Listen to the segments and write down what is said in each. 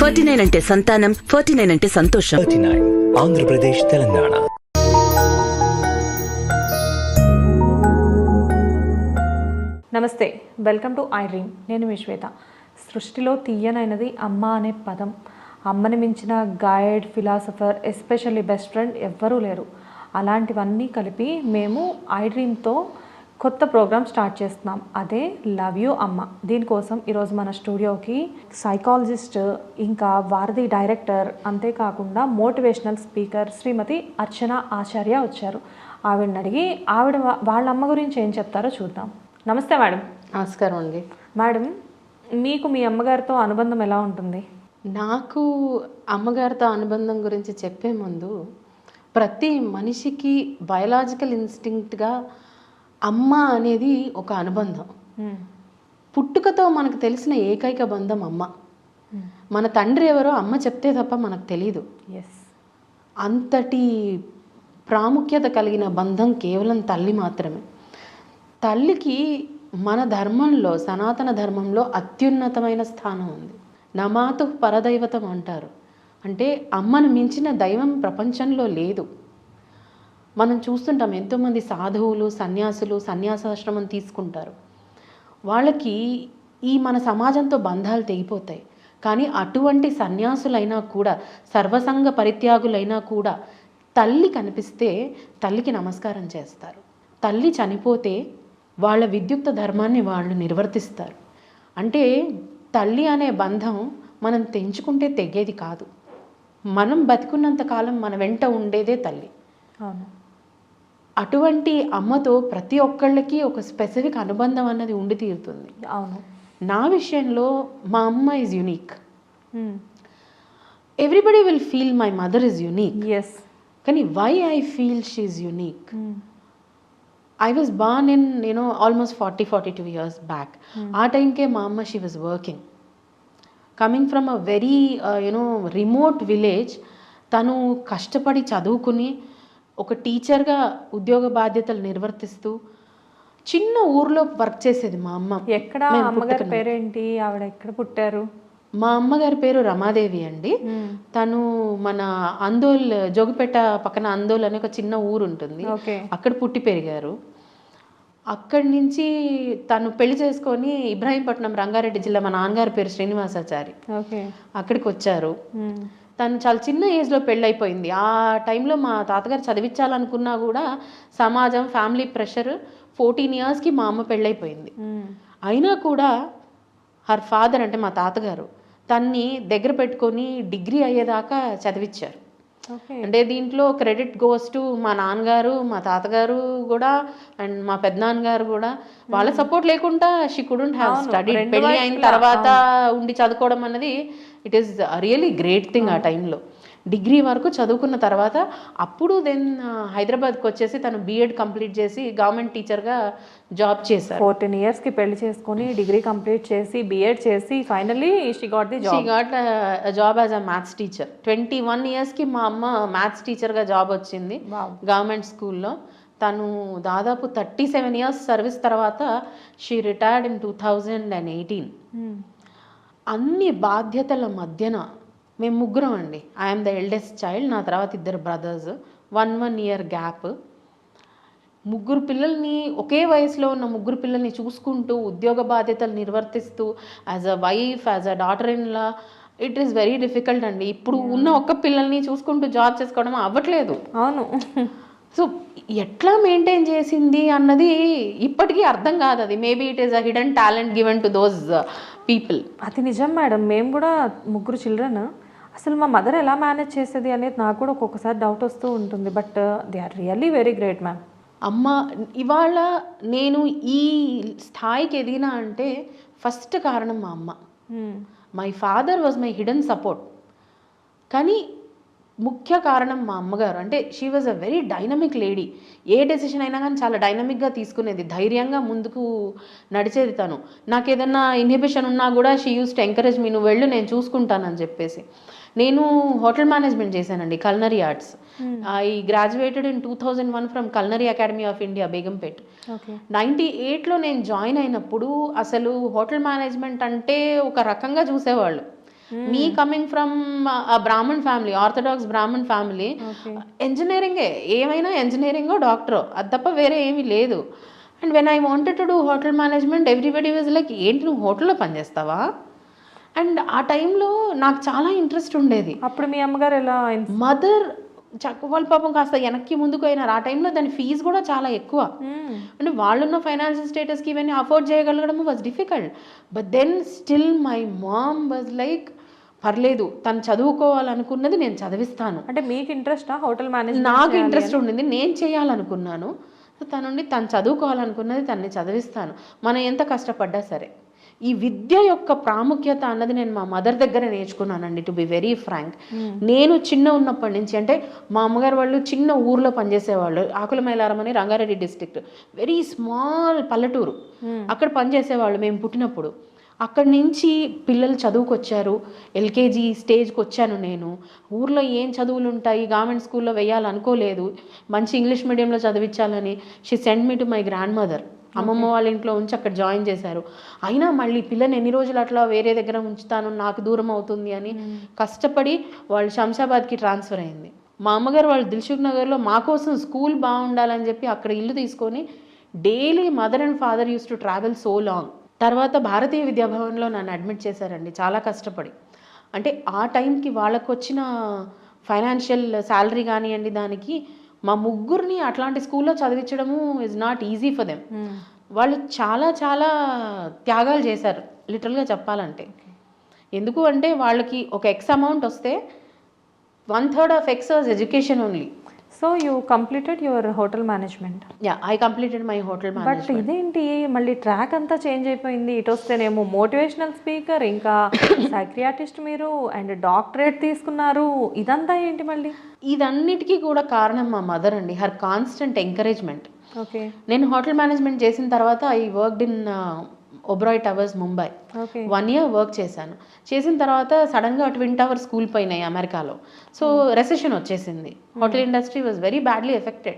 Forty nine అంటే సంతానం forty nine అంటే సంతోషం. ఆంధ్రప్రదేశ్ తెలంగాణ. నమస్తే వెల్కమ్ టు ఐ డ్రీమ్. నేను మీ శ్వేత. సృష్టిలో తీయనైనది అమ్మ అనే పదం. అమ్మని మించిన guide philosopher especially best friend ఎవ్వరూ లేరు. అలాంటివన్నీ కలిపి మేము ఐ డ్రీమ్తో కొత్త ప్రోగ్రామ్ స్టార్ట్ చేస్తున్నాం. అదే లవ్ యూ అమ్మ. దీనికోసం ఈరోజు మన స్టూడియోకి సైకాలజిస్ట్ ఇంకా వారధి డైరెక్టర్ అంతేకాకుండా మోటివేషనల్ స్పీకర్ శ్రీమతి అర్చన ఆచార్య వచ్చారు. ఆవిడని అడిగి ఆవిడ వాళ్ళ అమ్మ గురించి ఏం చెప్తారో చూద్దాం. నమస్తే మేడం. నమస్కారం అండి. మేడం మీకు మీ అమ్మగారితో అనుబంధం ఎలా ఉంటుంది? నాకు అమ్మగారితో అనుబంధం గురించి చెప్పే ముందు ప్రతి మనిషికి బయలాజికల్ ఇన్స్టింక్ట్గా అమ్మ అనేది ఒక అనుబంధం. పుట్టుకతో మనకు తెలిసిన ఏకైక బంధం అమ్మ. మన తండ్రి ఎవరో అమ్మ చెప్తే తప్ప మనకు తెలియదు ఎస్ అంతటి ప్రాముఖ్యత కలిగిన బంధం కేవలం తల్లి మాత్రమే. తల్లికి మన ధర్మంలో సనాతన ధర్మంలో అత్యున్నతమైన స్థానం ఉంది. నమాతు పరదైవతం అంటారు. అంటే అమ్మను మించిన దైవం ప్రపంచంలో లేదు. మనం చూస్తుంటాం ఎంతోమంది సాధువులు సన్యాసులు సన్యాసాశ్రమం తీసుకుంటారు. వాళ్ళకి ఈ మన సమాజంతో బంధాలు తెగిపోతాయి. కానీ అటువంటి సన్యాసులైనా కూడా సర్వసంగ పరిత్యాగులైనా కూడా తల్లి కనిపిస్తే తల్లికి నమస్కారం చేస్తారు. తల్లి చనిపోతే వాళ్ళ విద్యుక్త ధర్మాన్ని వాళ్ళు నిర్వర్తిస్తారు. అంటే తల్లి అనే బంధం మనం తెంచుకుంటే తెగేది కాదు. మనం బతికున్నంత కాలం మన వెంట ఉండేదే తల్లి. అవును. అటువంటి అమ్మతో ప్రతి ఒక్కళ్ళకి ఒక స్పెసిఫిక్ అనుబంధం అన్నది ఉండి తీరుతుంది. అవును. నా విషయంలో మా అమ్మ is unique everybody will feel my mother is unique yes కానీ why I feel she's unique I was born in you know almost forty forty two years back ఆ టైంకే మా అమ్మ she was working coming from a very you know remote village తను కష్టపడి చదువుకుని ఒక టీచర్గా ఉద్యోగ బాధ్యతలు నిర్వర్తిస్తూ చిన్న ఊర్లో వర్క్ చేసేది మా అమ్మ. ఎక్కడ మేము అమ్మగారి. పేరేంటి? ఆవిడ ఎక్కడ పుట్టారు? మా అమ్మగారి పేరు రమాదేవి అండి. తను మన అందోల్ జోగిపేట పక్కన అందోల్ అనే ఒక చిన్న ఊరు ఉంటుంది. అక్కడ పుట్టి పెరిగారు. అక్కడి నుంచి తను పెళ్ళి చేసుకొని ఇబ్రాహీంపట్నం రంగారెడ్డి జిల్లా మా నాన్నగారి పేరు శ్రీనివాసాచారి. ఓకే. అక్కడికి వచ్చారు. తను చాలా చిన్న ఏజ్లో పెళ్ళైపోయింది ఆ టైంలో మా తాతగారు చదివించాలనుకున్నా కూడా సమాజం ఫ్యామిలీ ప్రెషర్ ఫోర్టీన్ ఇయర్స్కి మా అమ్మ పెళ్ళైపోయింది అయినా కూడా హర్ ఫాదర్ అంటే మా తాతగారు తన్ని దగ్గర పెట్టుకొని డిగ్రీ అయ్యేదాకా చదివించారు అంటే దీంట్లో క్రెడిట్ గోస్ టు మా నాన్నగారు మా తాతగారు కూడా అండ్ మా పెద్దనాన్నగారు కూడా. వాళ్ళ సపోర్ట్ లేకుండా షీ కుడెంట్ హ్యావ్ స్టడీ పెళ్ళి అయిన తర్వాత ఉండి చదువుకోవడం అన్నది it is really great thing ఆ టైంలో డిగ్రీ వరకు చదువుకున్న తర్వాత అప్పుడు దెన్ హైదరాబాద్కి వచ్చేసి తను బీఎడ్ కంప్లీట్ చేసి గవర్నమెంట్ టీచర్గా జాబ్ చేశారు. ఫోర్టీన్ ఇయర్స్కి పెళ్ళి చేసుకొని డిగ్రీ కంప్లీట్ చేసి బిఎడ్ చేసి finally she got the she got job as a maths teacher twenty one ఇయర్స్కి మా అమ్మ మ్యాథ్స్ టీచర్గా జాబ్ వచ్చింది. గవర్నమెంట్ స్కూల్లో. తను దాదాపు థర్టీ సెవెన్ ఇయర్స్ సర్వీస్ తర్వాత she retired in two thousand and eighteen అన్ని బాధ్యతల మధ్యన మేము ముగ్గురం అండి. ఐఎమ్ ద ఎల్డెస్ట్ చైల్డ్ నా తర్వాత ఇద్దరు brothers one one year gap ముగ్గురు పిల్లల్ని ఒకే వయసులో ఉన్న ముగ్గురు పిల్లల్ని చూసుకుంటూ ఉద్యోగ బాధ్యతలు నిర్వర్తిస్తూ as a wife as a daughter in law it is very difficult అండి. ఇప్పుడు ఉన్న ఒక్క పిల్లల్ని చూసుకుంటూ జాబ్ చేసుకోవడం అవ్వట్లేదు. అవును. సో ఎట్లా మెయింటైన్ చేసింది అన్నది ఇప్పటికీ అర్థం కాదు అది. Maybe it is a hidden talent given to those people అది నిజం మేడం. మేము కూడా ముగ్గురు చిల్డ్రన్ అసలు మా మదర్ ఎలా మేనేజ్ చేసేది అనేది నాకు కూడా ఒక్కొక్కసారి డౌట్ వస్తూ ఉంటుంది. But they are really very great ma'am. అమ్మ ఇవాళ నేను ఈ స్థాయికి ఎదిగినా అంటే ఫస్ట్ కారణం మా అమ్మ. My father was my hidden support కానీ ముఖ్య కారణం మా అమ్మగారు. అంటే she was a very dynamic lady A decision అయినా కానీ చాలా డైనమిక్గా తీసుకునేది ధైర్యంగా ముందుకు నడిచేది తను. నాకు ఏదన్నా ఇన్హిబిషన్ ఉన్నా కూడా she used to encourage me నువ్వు వెళ్ళు నేను చూసుకుంటానని చెప్పేసి. నేను హోటల్ మేనేజ్మెంట్ చేశానండి culinary arts. I graduated in two thousand one from culinary academy of India Begumpet ninety ఎయిట్లో నేను జాయిన్ అయినప్పుడు అసలు హోటల్ మేనేజ్మెంట్ అంటే ఒక రకంగా చూసేవాళ్ళు. Me coming from Brahmin family orthodox Brahmin family ఇంజనీరింగే ఏమైనా ఇంజనీరింగో డాక్టరో అది తప్ప వేరే ఏమీ లేదు. And when I wanted to do hotel management everybody was like ఏంటి నువ్వు హోటల్లో పనిచేస్తావా? అండ్ ఆ టైంలో నాకు చాలా ఇంట్రెస్ట్ ఉండేది. అప్పుడు మీ అమ్మగారు ఎలా మదర్ చక్క వాళ్ళ పాపం కాస్త వెనక్కి ముందుకు అయినారు. ఆ టైంలో దాని ఫీజు కూడా చాలా ఎక్కువ. అంటే వాళ్ళున్న ఫైనాన్షియల్ స్టేటస్కి ఇవన్నీ afford చేయగలగడం was difficult but then still my mom was like పర్లేదు తను చదువుకోవాలనుకున్నది నేను చదివిస్తాను. అంటే మీకు ఇంట్రెస్టా? హోటల్ మేనేజ్మెంట్ నాకు ఇంట్రెస్ట్ ఉండింది. నేను చేయాలనుకున్నాను. సో తనుండి తను చదువుకోవాలనుకున్నది తనని చదివిస్తాను. మనం ఎంత కష్టపడ్డా సరే. ఈ విద్య యొక్క ప్రాముఖ్యత అన్నది నేను మా మదర్ దగ్గర నేర్చుకున్నానండి టు బి వెరీ ఫ్రాంక్ నేను చిన్న ఉన్నప్పటి నుంచి అంటే మా అమ్మగారు వాళ్ళు చిన్న ఊర్లో పనిచేసేవాళ్ళు ఆకుల అని రంగారెడ్డి డిస్ట్రిక్ట్ వెరీ స్మాల్ పల్లెటూరు. అక్కడ పనిచేసేవాళ్ళు మేము పుట్టినప్పుడు. అక్కడి నుంచి పిల్లలు చదువుకొచ్చారు ఎల్కేజీ స్టేజ్కి వచ్చాను నేను. ఊర్లో ఏం చదువులు ఉంటాయి గవర్నమెంట్ స్కూల్లో వేయాలనుకోలేదు మంచి ఇంగ్లీష్ మీడియంలో చదివించాలని she send me to my grandmother అమ్మమ్మ వాళ్ళ ఇంట్లో ఉంచి అక్కడ జాయిన్ చేశారు. అయినా మళ్ళీ పిల్లని ఎన్ని రోజులు అట్లా వేరే దగ్గర ఉంచుతాను నాకు దూరం అవుతుంది అని కష్టపడి వాళ్ళు శంషాబాద్కి ట్రాన్స్ఫర్ అయింది. మా అమ్మగారు వాళ్ళు దిల్సుఖ్ నగర్లో మా కోసం స్కూల్ బాగుండాలని చెప్పి అక్కడ ఇల్లు తీసుకొని daily mother and father used to travel so long. తర్వాత భారతీయ విద్యాభవన్లో నన్ను అడ్మిట్ చేశారండి చాలా కష్టపడి. అంటే ఆ టైంకి వాళ్ళకు వచ్చిన ఫైనాన్షియల్ శాలరీ కానివ్వండి దానికి మా ముగ్గురిని అట్లాంటి స్కూల్లో చదివించడము is not easy for them వాళ్ళు చాలా చాలా త్యాగాలు చేశారు లిటరల్గా చెప్పాలంటే. ఎందుకు అంటే వాళ్ళకి ఒక ఎక్స్ అమౌంట్ వస్తే one third of X was education only so you completed your hotel management? Yeah I completed my hotel but ఇదేంటి? మళ్ళీ ట్రాక్ అంతా చేంజ్ అయిపోయింది. ఇటు వస్తేనేమో మోటివేషనల్ స్పీకర్ ఇంకా సైక్రియాటిస్ట్ మీరు అండ్ డాక్టరేట్ తీసుకున్నారు. ఇదంతా ఏంటి మళ్ళీ? ఇదన్నిటికీ కూడా కారణం మా మదర్ అండి. హర్ కాన్స్టెంట్ ఎంకరేజ్మెంట్ ఓకే నేను హోటల్ మేనేజ్మెంట్ చేసిన తర్వాత I worked in Oberoi towers Mumbai one year work చేశాను. చేసిన తర్వాత సడన్గా ట్విన్ టవర్ స్కూల్ పోయినాయి అమెరికాలో. సో రెసెషన్ వచ్చేసింది. Hotel industry was very badly affected.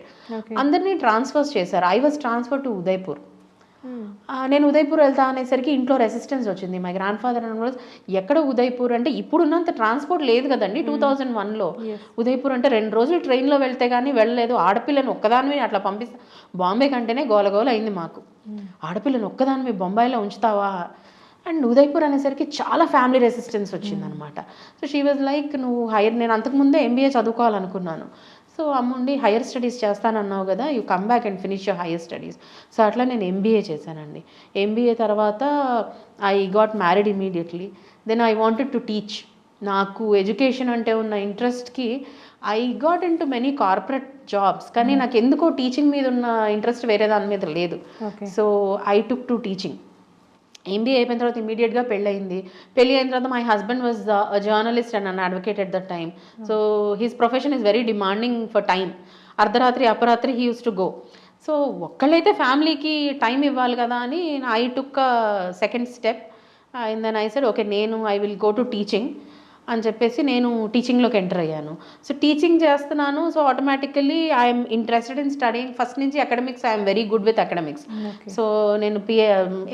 అందరినీ ట్రాన్స్ఫర్స్ చేశారు. I was transfer to Udaipur నేను ఉదయ్పూర్ వెళ్తా అనేసరికి ఇంట్లో రెసిస్టెన్స్ వచ్చింది. మై గ్రాండ్ ఫాదర్ అని ఎక్కడ ఉదయ్పూర్ అంటే ఇప్పుడున్నంత ట్రాన్స్పోర్ట్ లేదు కదండి. టూ థౌజండ్ వన్లో ఉదయ్పూర్ అంటే రెండు రోజులు ట్రైన్లో వెళ్తే కానీ వెళ్ళలేదు. ఆడపిల్లని ఒక్కదానివి అట్లా పంపిస్తా బాంబే కంటేనే గోలగోల అయింది మాకు. ఆడపిల్లని ఒక్కదానివి బొంబాయిలో ఉంచుతావా? అండ్ ఉదయ్పూర్ అనేసరికి చాలా ఫ్యామిలీ రెసిస్టెన్స్ వచ్చిందనమాట. సో షీ వాజ్ లైక్ నువ్వు హైయర్ నేను అంతకుముందే ఎంబీఏ చదువుకోవాలనుకున్నాను. సో అమ్ముండి హైయర్ స్టడీస్ చేస్తానన్నావు కదా you come back and finish your higher studies so అట్లా నేను ఎంబీఏ చేశానండి. ఎంబీఏ తర్వాత I got married immediately then I wanted to teach నాకు ఎడ్యుకేషన్ అంటే ఉన్న ఇంట్రెస్ట్కి I got into many corporate jobs కానీ నాకు ఎందుకో టీచింగ్ మీద ఉన్న ఇంట్రెస్ట్ వేరే దాని మీద లేదు. So I took to teaching MBA అయిపోయిన తర్వాత ఇమీడియట్గా పెళ్ళయింది. పెళ్ళి అయిన తర్వాత my husband was journalist and an advocate at the time so his profession is very demanding for time అర్ధరాత్రి అపరాత్రి he used to go so ఒక్కళ్ళైతే ఫ్యామిలీకి టైం ఇవ్వాలి కదా అని I took second step in then I said okay నేను I will go to teaching అని చెప్పేసి నేను టీచింగ్లోకి ఎంటర్ అయ్యాను. సో టీచింగ్ చేస్తున్నాను. So automatically I'm interested in studying first నుంచి academics I'm very good with academics so నేను BA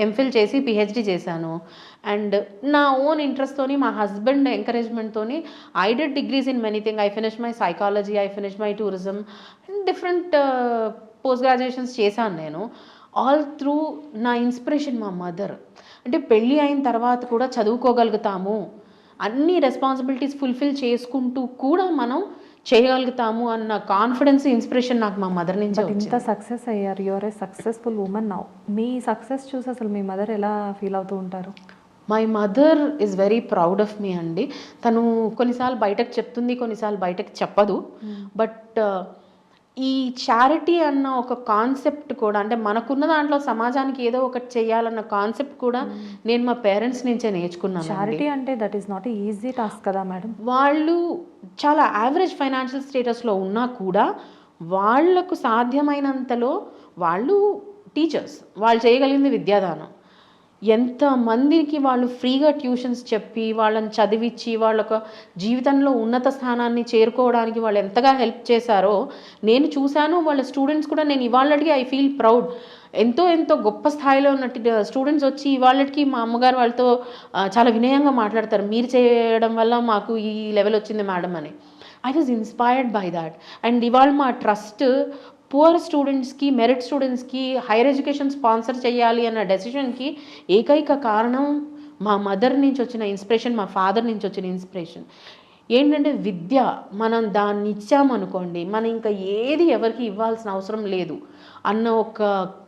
MPhil చేసి పిహెచ్డి చేశాను. అండ్ నా ఓన్ ఇంట్రెస్ట్తోని మా husband ఎంకరేజ్మెంట్తోని I did degrees in many thing I finish my psychology I finish my tourism and different post graduations చేశాను నేను. All through నా inspiration మా మదర్ అంటే పెళ్ళి అయిన తర్వాత కూడా చదువుకోగలుగుతాము. అన్ని రెస్పాన్సిబిలిటీస్ ఫుల్ఫిల్ చేసుకుంటూ కూడా మనం చేయగలుగుతాము అన్న కాన్ఫిడెన్స్ ఇన్స్పిరేషన్ నాకు మా మదర్ నుంచే ఇంత సక్సెస్ అయ్యారు. Your a successful women now me success చూసి అసలు మీ మదర్ ఎలా ఫీల్ అవుతూ ఉంటారు? My mother is very proud of me అండి. తను కొన్నిసార్లు బయటకు చెప్తుంది కొన్నిసార్లు బయటకు చెప్పదు. బట్ ఈ చారిటీ అన్న ఒక కాన్సెప్ట్ కూడా అంటే మనకున్న దాంట్లో సమాజానికి ఏదో ఒకటి చేయాలన్న కాన్సెప్ట్ కూడా నేను మా పేరెంట్స్ నుంచే నేర్చుకున్నాను చారిటీ అంటే that is not easy task కదా మేడం వాళ్ళు చాలా యావరేజ్ ఫైనాన్షియల్ స్టేటస్లో ఉన్నా కూడా వాళ్ళకు సాధ్యమైనంతలో వాళ్ళు టీచర్స్ వాళ్ళు చేయగలిగింది విద్యాదానం. ఎంతమందికి వాళ్ళు ఫ్రీగా ట్యూషన్స్ చెప్పి వాళ్ళని చదివించి వాళ్ళొక జీవితంలో ఉన్నత స్థానాన్ని చేరుకోవడానికి వాళ్ళు ఎంతగా హెల్ప్ చేశారో నేను చూశాను. వాళ్ళ స్టూడెంట్స్ కూడా నేను ఇవాళకి ఐ ఫీల్ ప్రౌడ్. ఎంతో ఎంతో గొప్ప స్థాయిలో ఉన్నట్టు స్టూడెంట్స్ వచ్చి ఇవాళకి మా అమ్మగారు వాళ్ళతో చాలా వినయంగా మాట్లాడతారు. మీరు చేయడం వల్ల మాకు ఈ లెవెల్ వచ్చింది మేడం అని. I was inspired by that. And ఇవాళ మా ట్రస్ట్ పువర్ స్టూడెంట్స్కి మెరిట్ స్టూడెంట్స్కి హైయర్ ఎడ్యుకేషన్ స్పాన్సర్ చేయాలి అన్న డెసిషన్కి ఏకైక కారణం మా మదర్ నుంచి వచ్చిన ఇన్స్పిరేషన్ మా ఫాదర్ నుంచి వచ్చిన ఇన్స్పిరేషన్ ఏంటంటే విద్య మనం దాన్ని ఇచ్చామనుకోండి మనం ఇంకా ఏది ఎవరికి ఇవ్వాల్సిన అవసరం లేదు అన్న ఒక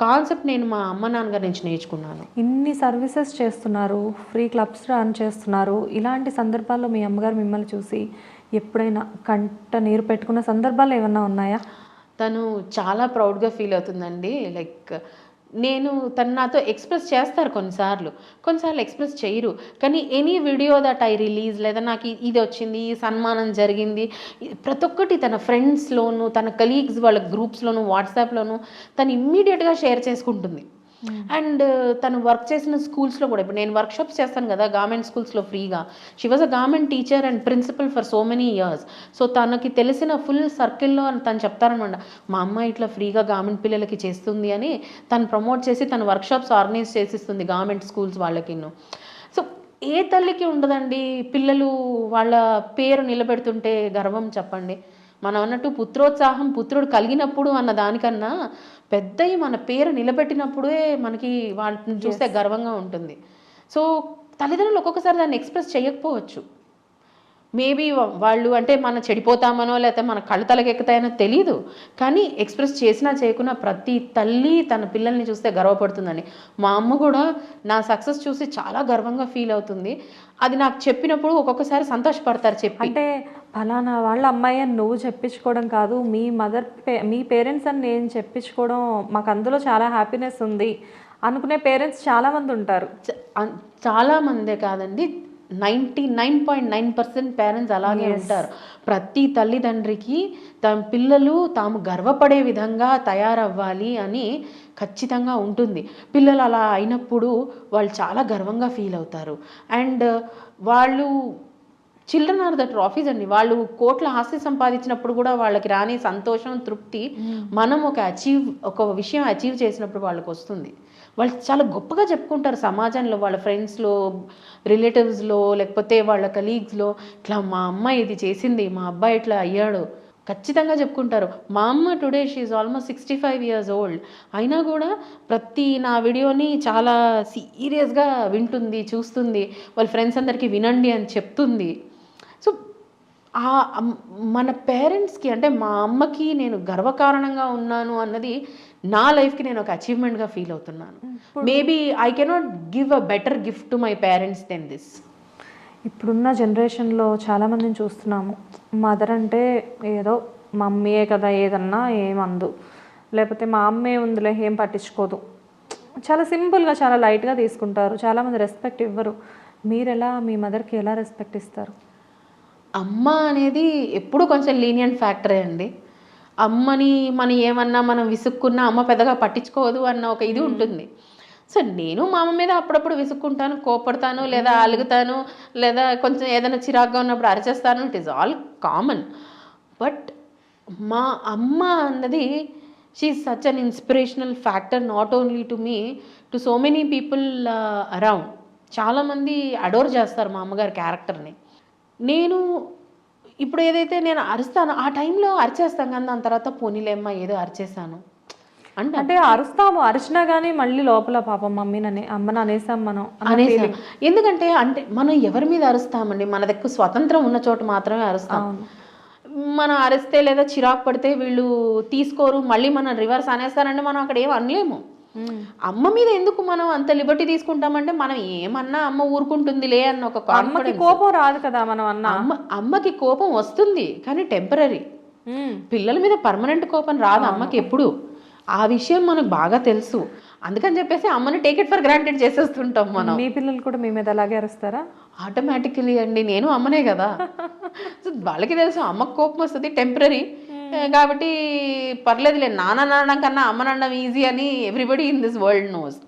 కాన్సెప్ట్ నేను మా అమ్మ నాన్నగారి నుంచి నేర్చుకున్నాను. ఇన్ని సర్వీసెస్ చేస్తున్నారు ఫ్రీ క్లబ్స్ రన్ చేస్తున్నారు ఇలాంటి సందర్భాల్లో మీ అమ్మగారు మిమ్మల్ని చూసి ఎప్పుడైనా కంట నీరు పెట్టుకున్న సందర్భాలు ఏమన్నా ఉన్నాయా? తను చాలా ప్రౌడ్గా ఫీల్ అవుతుందండి. లైక్ నేను తను నాతో ఎక్స్ప్రెస్ చేస్తారు కొన్నిసార్లు. కొన్నిసార్లు ఎక్స్ప్రెస్ చేయరు. కానీ any video that I release లేదా నాకు ఇది వచ్చింది ఈ సన్మానం జరిగింది ప్రతి ఒక్కటి తన ఫ్రెండ్స్లోను తన కలీగ్స్ వాళ్ళ గ్రూప్స్లోను వాట్సాప్లోను తను ఇమ్మీడియట్గా షేర్ చేసుకుంటుంది. Hmm. అండ్ uh, తను వర్క్ చేసిన స్కూల్స్లో కూడా ఇప్పుడు నేను వర్క్షాప్స్ చేస్తాను కదా గవర్నమెంట్ స్కూల్స్లో ఫ్రీగా she was a government teacher and principal for so many years so తనకి తెలిసిన ఫుల్ సర్కిల్లో తను చెప్తారనమాట మా అమ్మ ఇట్లా ఫ్రీగా గవర్నమెంట్ పిల్లలకి చేస్తుంది అని తను ప్రమోట్ చేసి తన వర్క్షాప్స్ ఆర్గనైజ్ చేసిస్తుంది గవర్నమెంట్ స్కూల్స్ వాళ్ళకి సో ఏ తల్లికి ఉండదండి పిల్లలు వాళ్ళ పేరు నిలబెడుతుంటే గర్వం చెప్పండి. మనం అన్నట్టు పుత్రోత్సాహం పుత్రుడు కలిగినప్పుడు అన్న దానికన్నా పెద్దయి మన పేరు నిలబెట్టినప్పుడే మనకి వాళ్ళని చూస్తే గర్వంగా ఉంటుంది. సో తల్లిదండ్రులు ఒక్కొక్కసారి దాన్ని ఎక్స్ప్రెస్ చేయకపోవచ్చు. మేబీ వాళ్ళు అంటే మనం చెడిపోతామనో లేకపోతే మన కళ్ళు తలకెక్కుతాయనో తెలియదు కానీ ఎక్స్ప్రెస్ చేసినా చేయకున్నా ప్రతి తల్లి తన పిల్లల్ని చూస్తే గర్వపడుతుందని మా అమ్మ కూడా నా సక్సెస్ చూసి చాలా గర్వంగా ఫీల్ అవుతుంది. అది నాకు చెప్పినప్పుడు ఒక్కొక్కసారి సంతోషపడతారు చెప్పి. అంటే ఫలానా వాళ్ళ అమ్మాయి అని నువ్వు చెప్పించుకోవడం కాదు మీ మదర్ పే మీ పేరెంట్స్ అని నేను చెప్పించుకోవడం మాకు అందులో చాలా హ్యాపీనెస్ ఉంది అనుకునే పేరెంట్స్ చాలామంది ఉంటారు. చ- అన్- చాలా మందే కాదండి. Ninety nine point nine percent parents అలాగే ఉంటారు. ప్రతి తల్లిదండ్రికి తమ పిల్లలు తాము గర్వపడే విధంగా తయారవ్వాలి అని ఖచ్చితంగా ఉంటుంది. పిల్లలు అలా అయినప్పుడు వాళ్ళు చాలా గర్వంగా ఫీల్ అవుతారు. అండ్ వాళ్ళు చిల్డ్రన్ ఆర్ ద ట్రాఫీస్ అండి. వాళ్ళు కోట్ల ఆస్తి సంపాదించినప్పుడు కూడా వాళ్ళకి రాని సంతోషం తృప్తి మనం ఒక అచీవ్ ఒక విషయం అచీవ్ చేసినప్పుడు వాళ్ళకి వస్తుంది. వాళ్ళు చాలా గొప్పగా చెప్పుకుంటారు సమాజంలో వాళ్ళ ఫ్రెండ్స్లో రిలేటివ్స్లో లేకపోతే వాళ్ళ కలీగ్స్లో ఇట్లా మా అమ్మాయి ఇది చేసింది మా అబ్బాయి ఇట్లా అయ్యాడు. ఖచ్చితంగా చెప్పుకుంటారు. మా అమ్మ today she's almost sixty five years old అయినా కూడా ప్రతి నా వీడియోని చాలా సీరియస్గా వింటుంది చూస్తుంది. వాళ్ళ ఫ్రెండ్స్ అందరికీ వినండి అని చెప్తుంది. మన పేరెంట్స్కి అంటే మా అమ్మకి నేను గర్వకారణంగా ఉన్నాను అన్నది నా లైఫ్కి నేను ఒక అచీవ్మెంట్గా ఫీల్ అవుతున్నాను. Maybe I cannot give a better gift to my parents then this ఇప్పుడున్న జనరేషన్లో చాలామందిని చూస్తున్నాము. మదర్ అంటే ఏదో మమ్మీయే కదా ఏదన్నా ఏమందు లేకపోతే మా అమ్మే ఉందిలే ఏం పట్టించుకోదు. చాలా సింపుల్గా చాలా లైట్గా తీసుకుంటారు. చాలామంది రెస్పెక్ట్ ఇవ్వరు. మీరు ఎలా మీ మదర్కి ఎలా రెస్పెక్ట్ ఇస్తారు? అమ్మ అనేది ఎప్పుడు కొంచెం లీనియంట్ ఫ్యాక్టరే అండి. అమ్మని మనం ఏమన్నా మనం విసుక్కున్నా అమ్మ పెద్దగా పట్టించుకోదు అన్న ఒక ఇది ఉంటుంది. సో నేను మా అమ్మ మీద అప్పుడప్పుడు విసుక్కుంటాను కోపడతాను లేదా అలుగుతాను లేదా కొంచెం ఏదైనా చిరాగ్గా ఉన్నప్పుడు అరిచేస్తాను. It is all common but మా అమ్మ అన్నది she such an inspirational factor not only to me to so many people around చాలామంది అడోర్ చేస్తారు మా అమ్మగారి క్యారెక్టర్ని నేను ఇప్పుడు ఏదైతే నేను అరుస్తానో ఆ టైంలో అరిచేస్తాను కానీ దాని తర్వాత పోనీలేమ్మా ఏదో అరిచేసాను అంటే అంటే అరుస్తాము అరిచినా కానీ మళ్ళీ లోపల పాపం మమ్మీనని అమ్మని అనేసాం మనం అనేసా. ఎందుకంటే అంటే మనం ఎవరి మీద అరుస్తామండి? మన దగ్గర స్వతంత్రం ఉన్న చోట మాత్రమే అరుస్తాం. మనం అరిస్తే లేదా చిరాకు పడితే వీళ్ళు తీసుకోరు మళ్ళీ మనం రివర్స్ అనేస్తారంటే మనం అక్కడ ఏం అనలేము. అమ్మ మీద ఎందుకు మనం అంత లిబర్టీ తీసుకుంటామంటే మనం ఏమన్నా అమ్మ ఊరుకుంటుందిలే అన్న ఒక అమ్మకి కోపం రాదు కదా మనం అన్న. అమ్మ అమ్మకి కోపం వస్తుంది కానీ టెంపరీ. పిల్లల మీద పర్మనెంట్ కోపం రాదు అమ్మకి ఎప్పుడు. ఆ విషయం మనకు బాగా తెలుసు. అందుకని చెప్పేసి అమ్మని టేక్ ఇట్ ఫర్ గ్రాంటెడ్ చేసేస్తుంటాం మనం. మీ పిల్లలు కూడా మీ మీద అలాగే అరుస్తారా? ఆటోమేటికలీ అండి నేను అమ్మనే కదా. వాళ్ళకి తెలుసు అమ్మకు కోపం వస్తుంది టెంపరీ కాబట్టి పర్లేదులే నాన్న అనడం కన్నా అమ్మ అనడం ఈజీ అని everybody in this world knows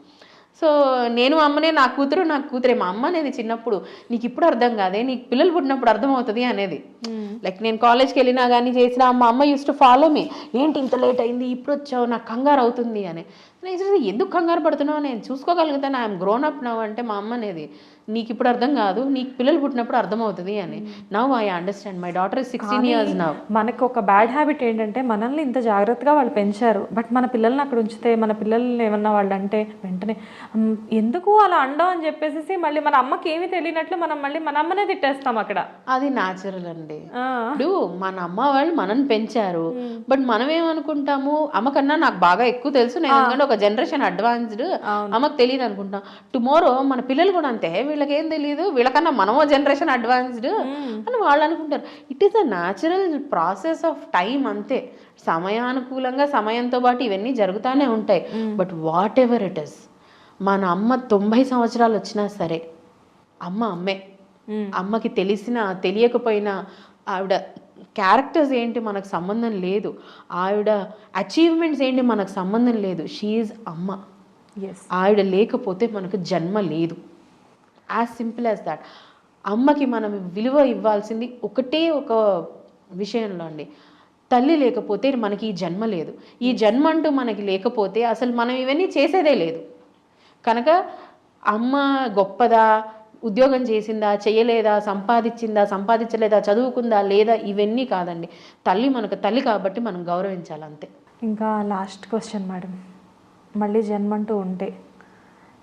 so నేను అమ్మనే నా కూతురు నా కూతురే. మా అమ్మ అనేది చిన్నప్పుడు నీకు ఇప్పుడు అర్థం కాదే నీకు పిల్లలు పుట్టినప్పుడు అర్థం అవుతుంది అనేది లైక్ నేను కాలేజ్కి వెళ్ళినా కానీ చేసినా మా అమ్మ యూస్ టు ఫాలో మీ ఏంటి ఇంత లేట్ అయింది? ఇప్పుడు వచ్చావు? నాకు కంగారు అవుతుంది అని. నేను ఎందుకు కంగారు పడుతున్నావు? నేను చూసుకోగలుగుతాను. ఐఎమ్ గ్రోన్ అప్ నవ్ అంటే మా అమ్మ అనేది. నీకు ఇప్పుడు అర్థం కాదు నీకు పిల్లలు పుట్టినప్పుడు అర్థం అవుతుంది అని now I understand my daughter is sixteen years now మనకు ఒక బ్యాడ్ హ్యాబిట్ ఏంటంటే మనల్ని ఇంత జాగ్రత్తగా వాళ్ళు పెంచారు. బట్ మన పిల్లల్ని అక్కడ ఉంచితే మన పిల్లల్ని ఏమన్నా వాళ్ళు అంటే వెంటనే "అమ్, ఎందుకు అలా అండం అని చెప్పేసి మళ్ళీ మన అమ్మకి ఏమీ తెలియనట్లు మనం మళ్ళీ మన అమ్మనే తిట్టేస్తాం అక్కడ. అది న్యాచురల్ అండి. ఇప్పుడు మన అమ్మ వాళ్ళు మనల్ని పెంచారు. బట్ మనం ఏమనుకుంటాము అమ్మ కన్నా నాకు బాగా ఎక్కువ తెలుసు. నేను ఎందుకంటే ఒక జనరేషన్ అడ్వాన్స్డ్ అమ్మకు తెలియదు అనుకుంటాం టుమారో మన పిల్లలు కూడా అంతే. వీళ్ళకి ఏం తెలియదు వీళ్ళకన్నా మనమో జనరేషన్ అడ్వాన్స్డ్ అని వాళ్ళు అనుకుంటారు. It is a natural process of time అంతే. సమయానుకూలంగా సమయంతో పాటు ఇవన్నీ జరుగుతూనే ఉంటాయి. But whatever it is మన అమ్మ తొంభై సంవత్సరాలు వచ్చినా సరే అమ్మ అమ్మే. అమ్మకి తెలిసిన తెలియకపోయినా ఆవిడ క్యారెక్టర్స్ ఏంటి మనకు సంబంధం లేదు. ఆవిడ అచీవ్మెంట్స్ ఏంటి మనకు సంబంధం లేదు. షీఈ్ అమ్మ. ఆవిడ లేకపోతే మనకు జన్మ లేదు. యాజ్ సింపుల్ యాజ్ దాట్ అమ్మకి మనం విలువ ఇవ్వాల్సింది ఒకటే ఒక విషయంలో అండి. తల్లి లేకపోతే మనకి ఈ జన్మ లేదు. ఈ జన్మ అంటూ మనకి లేకపోతే అసలు మనం ఇవన్నీ చేసేదే లేదు. కనుక అమ్మ గొప్పదా ఉద్యోగం చేసిందా చేయలేదా సంపాదించిందా సంపాదించలేదా చదువుకుందా లేదా ఇవన్నీ కాదండి. తల్లి మనకు తల్లి కాబట్టి మనం గౌరవించాలి అంతే. ఇంకా లాస్ట్ క్వశ్చన్ మేడం మళ్ళీ జన్మంటూ ఉంటే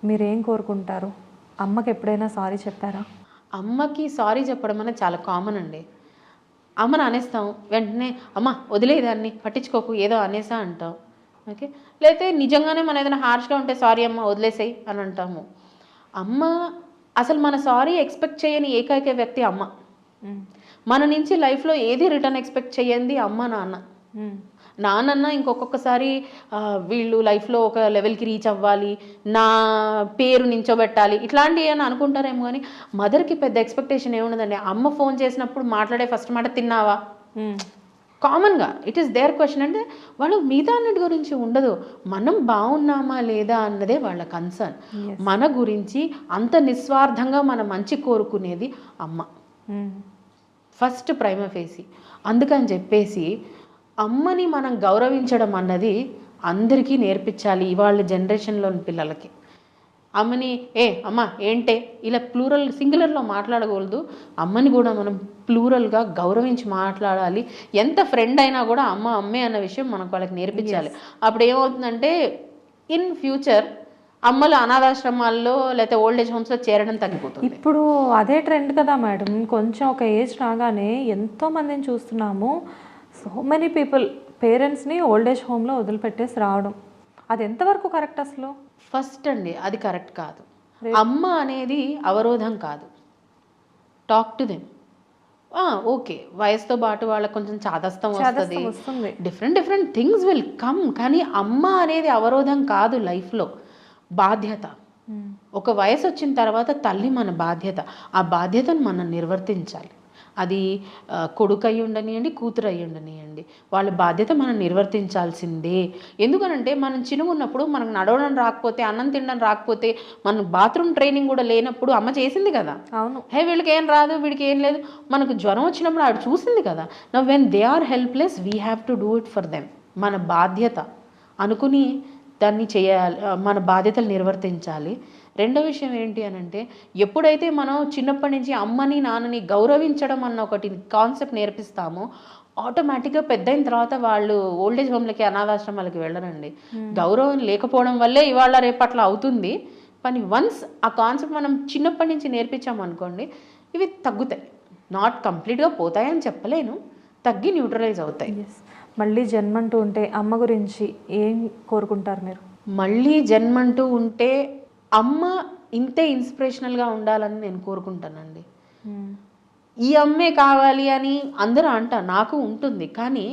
మీరేం కోరుకుంటారు? అమ్మకి ఎప్పుడైనా సారీ చెప్పారా? అమ్మకి సారీ చెప్పడం అనేది చాలా కామన్ అండి. అమ్మని అనేస్తాం వెంటనే అమ్మ వదిలేదాన్ని పట్టించుకోకు ఏదో అనేసా అంటాం. ఓకే? లేకపోతే నిజంగానే మన ఏదైనా హార్ష్గా ఉంటే సారీ అమ్మ వదిలేసేయి అని అంటాము. అమ్మ అసలు మన సారీ ఎక్స్పెక్ట్ చేయని ఏకైక వ్యక్తి అమ్మ. మన నుంచి లైఫ్లో ఏది రిటర్న్ ఎక్స్పెక్ట్ చేయండి అమ్మ నాన్న. నానన్న ఇంకొకసారి వీళ్ళు లైఫ్లో ఒక లెవెల్కి రీచ్ అవ్వాలి నా పేరు నించోబెట్టాలి ఇట్లాంటివి అని అనుకుంటారేమో కానీ మదర్కి పెద్ద ఎక్స్పెక్టేషన్ ఏముండదండి. అమ్మ ఫోన్ చేసినప్పుడు మాట్లాడే ఫస్ట్ మాట తిన్నావా? కామన్గా ఇట్ ఈస్ దేర్ క్వశ్చన్. అంటే వాళ్ళు మిగతా అన్నిటి గురించి ఉండదు. మనం బాగున్నామా లేదా అన్నదే వాళ్ళ కన్సర్న్. మన గురించి అంత నిస్వార్థంగా మన మంచి కోరుకునేది అమ్మ. First prima facie. అందుకని చెప్పేసి అమ్మని మనం గౌరవించడం అన్నది అందరికీ నేర్పించాలి ఇవాళ జనరేషన్లోని పిల్లలకి. అమ్మని ఏ అమ్మ ఏంటే? ఇలా ప్లూరల్ సింగులర్లో మాట్లాడకూడదు. అమ్మని కూడా మనం ప్లూరల్గా గౌరవించి మాట్లాడాలి. ఎంత ఫ్రెండ్ అయినా కూడా అమ్మ అమ్మే అన్న విషయం మనకు వాళ్ళకి నేర్పించాలి. అప్పుడు ఏమవుతుందంటే ఇన్ ఫ్యూచర్ అమ్మలు అనాథాశ్రమాల్లో లేకపోతే ఓల్డ్ ఏజ్ హోమ్స్లో చేరడం తగ్గిపోతుంది. ఇప్పుడు అదే ట్రెండ్ కదా మేడం. కొంచెం ఒక ఏజ్ రాగానే ఎంతో మందిని చూస్తున్నాము. సో మెనీ పీపుల్ పేరెంట్స్ని ఓల్డ్ ఏజ్ హోమ్లో వదిలిపెట్టేసి రావడం అది ఎంతవరకు కరెక్ట్ అసలు? ఫస్ట్ అండి అది కరెక్ట్ కాదు. అమ్మ అనేది అవరోధం కాదు. టాక్ టు దెమ్ ఓకే వయసుతో పాటు వాళ్ళకి కొంచెం చాదస్తం వస్తుంది. Different different things will come కానీ అమ్మ అనేది అవరోధం కాదు లైఫ్లో బాధ్యత. ఒక వయసు వచ్చిన తర్వాత తల్లి మన బాధ్యత. ఆ బాధ్యతను మనం నిర్వర్తించాలి. అది కొడుకు అయి ఉండనియండి కూతురు అయి ఉండనియండి వాళ్ళ బాధ్యత మనం నిర్వర్తించాల్సిందే. ఎందుకనంటే మనం చినుగున్నప్పుడు మనకు నడవడం రాకపోతే అన్నం తినడం రాకపోతే మన బాత్రూమ్ ట్రైనింగ్ కూడా లేనప్పుడు అమ్మ చేసింది కదా. అవును. హే వీళ్ళకి ఏం రాదు వీడికి ఏం లేదు. మనకు జ్వరం వచ్చినప్పుడు ఆవిడ చూసింది కదా. నా when they are helpless we have to do it for them మన బాధ్యత అనుకుని దాన్ని చేయాలి మన బాధ్యతలు నిర్వర్తించాలి. రెండో విషయం ఏంటి అని అంటే ఎప్పుడైతే మనం చిన్నప్పటి నుంచి అమ్మని నాన్నని గౌరవించడం అన్న ఒకటి కాన్సెప్ట్ నేర్పిస్తామో ఆటోమేటిక్గా పెద్ద అయిన తర్వాత వాళ్ళు ఓల్డేజ్ హోమ్లకి అనాథాశ్రమాలకి వెళ్ళరండి. గౌరవం లేకపోవడం వల్లే ఇవాళ రేపట్ల అవుతుంది. కానీ వన్స్ ఆ కాన్సెప్ట్ మనం చిన్నప్పటి నుంచి నేర్పించామనుకోండి ఇవి తగ్గుతాయి. నాట్ కంప్లీట్గా పోతాయని చెప్పలేను. తగ్గి న్యూట్రలైజ్ అవుతాయి. మళ్ళీ జన్మంటూ ఉంటే అమ్మ గురించి ఏం కోరుకుంటారు మీరు? మళ్ళీ జన్మంటూ ఉంటే అమ్మ ఇంతే ఇన్స్పిరేషనల్గా ఉండాలని నేను కోరుకుంటానండి. ఈ అమ్మే కావాలి అని అందరూ అంటారు నాకు ఉంటుంది. కానీ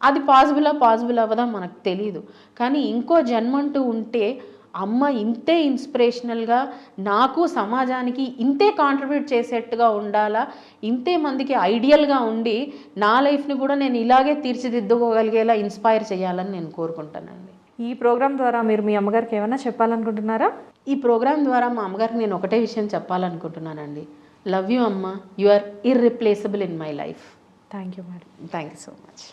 అది పాసిబులా పాసిబుల్ అవ్వదా మనకు తెలియదు కానీ ఇంకో జన్మంటూ ఉంటే అమ్మ ఇంతే ఇన్స్పిరేషనల్గా నాకు సమాజానికి ఇంతే కాంట్రిబ్యూట్ చేసేట్టుగా ఉండాలా ఇంతే మందికి ఐడియల్గా ఉండి నా లైఫ్ని కూడా నేను ఇలాగే తీర్చిదిద్దుకోగలిగేలా ఇన్స్పైర్ చేయాలని నేను కోరుకుంటానండి. ఈ ప్రోగ్రామ్ ద్వారా మీరు మీ అమ్మగారికి ఏమైనా చెప్పాలనుకుంటున్నారా? ఈ ప్రోగ్రాం ద్వారా మా అమ్మగారికి నేను ఒకటే విషయం చెప్పాలనుకుంటున్నానండి. లవ్ యూ అమ్మ. You are irreplaceable in my life thank you madam thank you so much